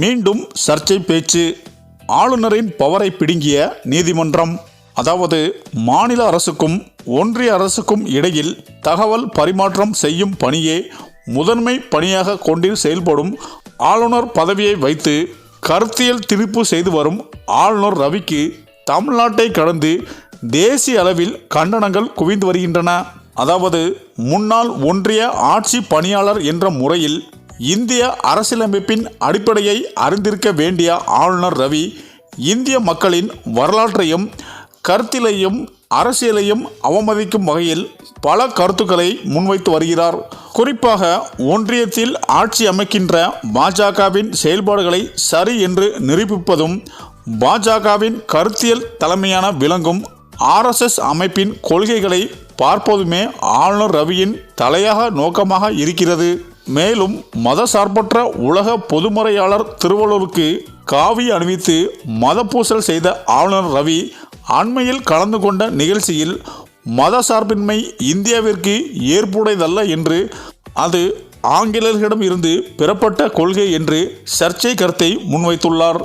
மீண்டும் சர்ச்சை பேச்சு ஆளுநரின் பவரை பிடுங்கிய நீதிமன்றம் அதாவது மாநில அரசுக்கும் ஒன்றிய அரசுக்கும் இடையில் தகவல் பரிமாற்றம் செய்யும் பணியே முதன்மை பணியாக கொண்டு செயல்படும் ஆளுநர் பதவியை வைத்து கருத்தியல் திருப்பு செய்து வரும் ஆளுநர் ரவிக்கு தமிழ்நாட்டை கடந்து தேசிய அளவில் கண்டனங்கள் குவிந்து வருகின்றன. அதாவது முன்னாள் ஒன்றிய ஆட்சி பணியாளர் என்ற முறையில் இந்திய அரசியலமைப்பின் அடிப்படையை அறிந்திருக்க வேண்டிய ஆளுநர் ரவி இந்திய மக்களின் வரலாற்றையும் கருத்திலையும் அரசியலையும் அவமதிக்கும் வகையில் பல கருத்துக்களை முன்வைத்து வருகிறார். குறிப்பாக ஒன்றியத்தில் ஆட்சி அமைக்கின்ற பாஜகவின் செயல்பாடுகளை சரி என்று நிரூபிப்பதும் பாஜகவின் கருத்தியல் தலைமையான விளங்கும் ஆர்எஸ்எஸ் அமைப்பின் கொள்கைகளை பார்ப்பதுமே ஆளுநர் ரவியின் தலையாக நோக்கமாக இருக்கிறது. மேலும் மதசார்பற்ற உலக பொதுமறையாளர் திருவள்ளூருக்கு காவி அணிவித்து மதப்பூசல் செய்த ஆளுநர் ரவி அண்மையில் கலந்து கொண்ட நிகழ்ச்சியில் மதசார்பின்மை இந்தியாவிற்கு ஏற்புடையதல்ல என்று அது ஆங்கிலேயர்களிடம் இருந்து பெறப்பட்ட கொள்கை என்று சர்ச்சை கருத்தை முன்வைத்துள்ளார்.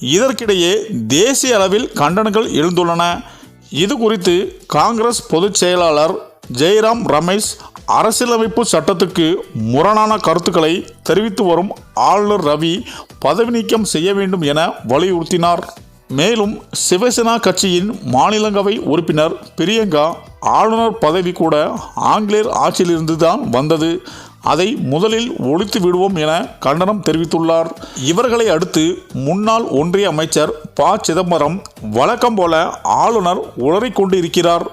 இதற்கிடையே தேசிய அளவில் கண்டனங்கள் எழுந்துள்ளன. இது குறித்து காங்கிரஸ் பொதுச் செயலாளர் ஜெயராம் ரமேஷ் அரசியலமைப்பு சட்டத்துக்கு முரணான கருத்துக்களை தெரிவித்து வரும் ஆளுநர் ரவி பதவி நீக்கம் செய்ய வேண்டும் என வலியுறுத்தினார். மேலும் சிவசேனா கட்சியின் மாநிலங்களவை உறுப்பினர் பிரியங்கா ஆளுநர் பதவி கூட ஆங்கிலேயர் ஆட்சியிலிருந்து தான் வந்தது. அதை முதலில் ஒழித்து விடுவோம் என கண்டனம் தெரிவித்துள்ளார். இவர்களை அடுத்து முன்னாள் ஒன்றிய அமைச்சர் ப. சிதம்பரம் வழக்கம் போல ஆளுநர் உளறிக் கொண்டு இருக்கிறார்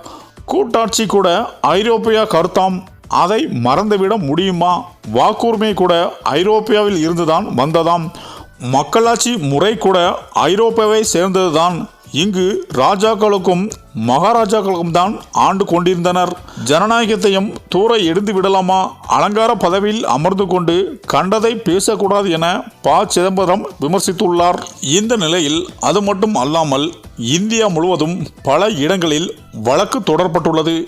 கூட்டாட்சி கூட ஐரோப்பியா கருத்தாம் அதை மறந்துவிட முடியுமா? வாக்குரிமை கூட ஐரோப்பியாவில் இருந்துதான் வந்ததாம். மக்களாட்சி முறை கூட ஐரோப்பாவை சேர்ந்ததுதான். இங்கு ராஜாக்களுக்கும் மகாராஜாக்களுக்கும் தான் ஆண்டு கொண்டிருந்தனர். ஜனநாயகத்தையும் தூர எடுத்து விடலாமா? அலங்கார பதவியில் அமர்ந்து கொண்டு கண்டதை பேசக்கூடாது என ப. சிதம்பரம் விமர்சித்துள்ளார். இந்த நிலையில் அது மட்டும் அல்லாமல் இந்தியா முழுவதும் பல இடங்களில் வழக்கு தொடரப்பட்டுள்ளது.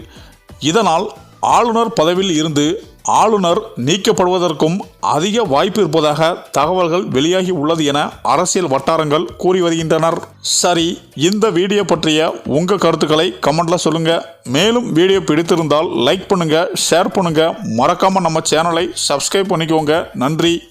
இதனால் ஆளுநர் பதவியில் இருந்து ஆளுநர் நீக்கப்படுவதற்கும் அதிக வாய்ப்பு இருப்பதாக தகவல்கள் வெளியாகி உள்ளது என அரசியல் வட்டாரங்கள் கூறி வருகின்றனர். சரி இந்த வீடியோ பற்றிய உங்கள் கருத்துக்களை கமெண்ட்ல சொல்லுங்க. மேலும் வீடியோ பிடித்திருந்தால் லைக் பண்ணுங்க ஷேர் பண்ணுங்க. மறக்காம நம்ம சேனலை சப்ஸ்கிரைப் பண்ணிக்கோங்க. நன்றி.